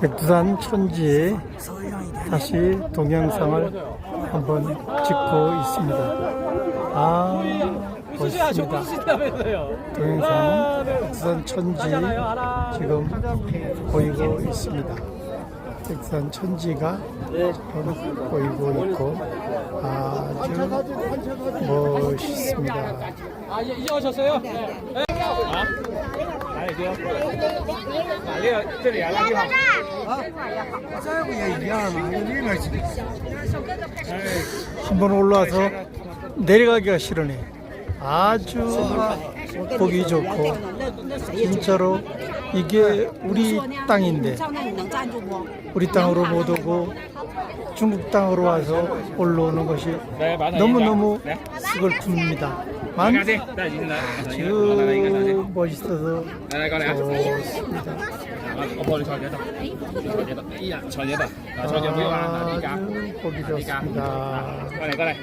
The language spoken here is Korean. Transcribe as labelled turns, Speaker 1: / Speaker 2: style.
Speaker 1: 백두산 천지 다시 동영상을 한번 찍고 있습니다. 아, 멋있습니다. 동영상은 백두산 천지 지금 보이고 있습니다. 백두산 천지가 보이고 있고 아주 멋있습니다.
Speaker 2: 아, 이제, 이제 오셨어요? 네. 네. 아? 아, 이제요? 아, 예, 这里啊，垃圾好。
Speaker 1: 한번 올라와서 내려가기가 싫으네. 아주 보기 좋고 진짜로 이게 우리 땅인데
Speaker 3: 照那你能站住不？
Speaker 1: 우리 땅으로 못 오고 중국 땅으로 와서 올라오는 것이
Speaker 2: 네, 맞아요.
Speaker 1: 너무너무
Speaker 2: 네.
Speaker 1: 스글픕니다.
Speaker 2: 没
Speaker 1: 만
Speaker 2: 关系，带进来。来来，一个拿去。
Speaker 1: 아주 不好意思，
Speaker 2: 来来，我帮你炒几多，炒几多，哎呀，
Speaker 1: 炒茄子，炒，
Speaker 2: 过来过来。